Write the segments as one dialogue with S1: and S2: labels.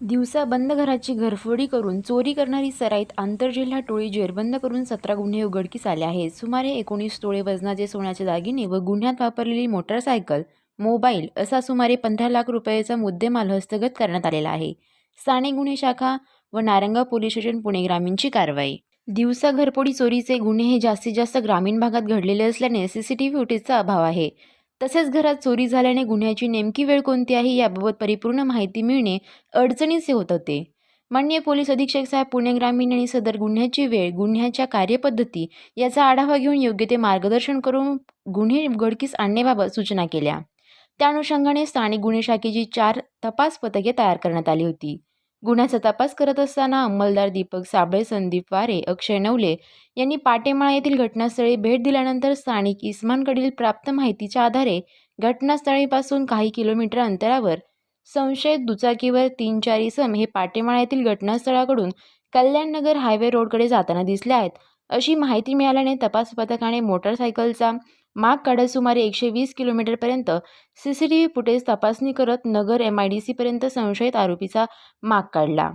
S1: दिवसा बंद घराची घरफोडी करून चोरी करणारी सराईत आंतरजिल्हा टोळी जेरबंद करून सतरा गुन्हे उघडकीस आले आहेत. सुमारे एकोणीस टोळे वजनाचे सोन्याचे दागिने व गुन्ह्यात वापरलेली मोटारसायकल मोबाईल असा सुमारे पंधरा लाख रुपयाचा मुद्देमाल हस्तगत करण्यात आलेला आहे. साने गुन्हे शाखा व नारंगाव पोलीस स्टेशन पुणे ग्रामीणची कारवाई. दिवसा घरपोडी चोरीचे गुन्हे हे जास्तीत जास्त ग्रामीण भागात घडलेले असल्याने सी सी टी व्ही फुटेजचा अभाव आहे. तसेच घरात चोरी झाल्याने गुन्ह्याची नेमकी वेळ कोणती आहे याबाबत परिपूर्ण माहिती मिळणे अडचणीचे होत होते. माननीय पोलीस अधीक्षक साहेब पुणे ग्रामीण यांनी सदर गुन्ह्याची वेळ गुन्ह्याच्या कार्यपद्धती याचा आढावा घेऊन योग्य ते मार्गदर्शन करून गुन्हे उघडकीस आणण्याबाबत सूचना केल्या. त्या अनुषंगाने स्थानिक गुन्हे शाखेची चार तपास पथके तयार करण्यात आली होती. गुन्ह्याचा तपास करत असताना अंमलदार दीपक साबळे संदीप वारे अक्षय नवले यांनी पाटेमाळा येथील घटनास्थळी भेट दिल्यानंतर स्थानिक इस्मानकडील प्राप्त माहितीच्या आधारे घटनास्थळीपासून काही किलोमीटर अंतरावर संशयित दुचाकीवर तीन चार इसम हे पाटेमाळा येथील घटनास्थळाकडून कल्याणनगर हायवे रोडकडे जाताना दिसले आहेत. अशी माहिती मिळाल्याने तपास पथकाने मोटारसायकलचा माग काढत सुमारे एकशे वीस किलोमीटरपर्यंत C C T V footage तपासणी करत नगर एम आय डी सीपर्यंत संशयित आरोपीचा माग काढला.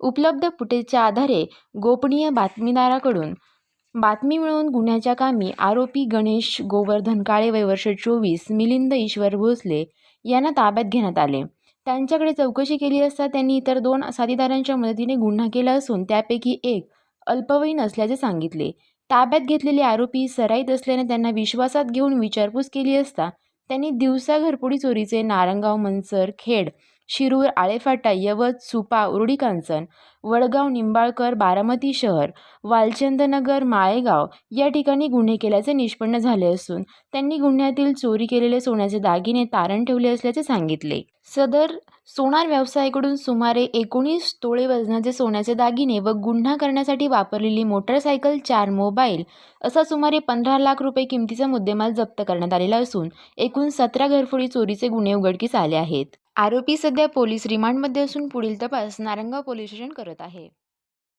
S1: उपलब्ध फुटेजच्या आधारे गोपनीय बातमीदाराकडून बातमी मिळवून गुन्ह्याच्या कामी आरोपी गणेश गोवर्धन काळे वय वर्ष चोवीस मिलिंद ईश्वर भोसले यांना ताब्यात घेण्यात आले. त्यांच्याकडे चौकशी केली असता त्यांनी इतर दोन साथीदारांच्या मदतीने गुन्हा केला असून त्यापैकी एक अल्पवयीन असल्याचे सांगितले. ताब्यात घेतलेले आरोपी सराईत असल्याने त्यांना विश्वासात घेऊन विचारपूस केली असता त्यांनी दिवसा घरपुडी चोरीचे नारंगाव मनसर खेड शिरूर आळेफाटा यवत सुपा उर्डी कांचन वडगाव निंबाळकर बारामती शहर वालचंदनगर माळेगाव या ठिकाणी गुन्हे केल्याचे निष्पन्न झाले असून त्यांनी गुन्ह्यातील चोरी केलेले सोन्याचे दागिने तारण ठेवले असल्याचे सांगितले. सदर सोनार व्यवसायाकडून सुमारे एकोणीस तोळे वजनाचे सोन्याचे दागिने व गुन्हा करण्यासाठी वापरलेली मोटरसायकल चार मोबाईल असा सुमारे पंधरा लाख रुपये किमतीचा मुद्देमाल जप्त करण्यात आलेला असून एकूण सतरा घरफोडी चोरीचे गुन्हे उघडकीस आले आहेत. आरोपी सध्या पोलीस रिमांडमध्ये असून पुढील तपास नारंगाव पोलीस स्टेशन करत आहे.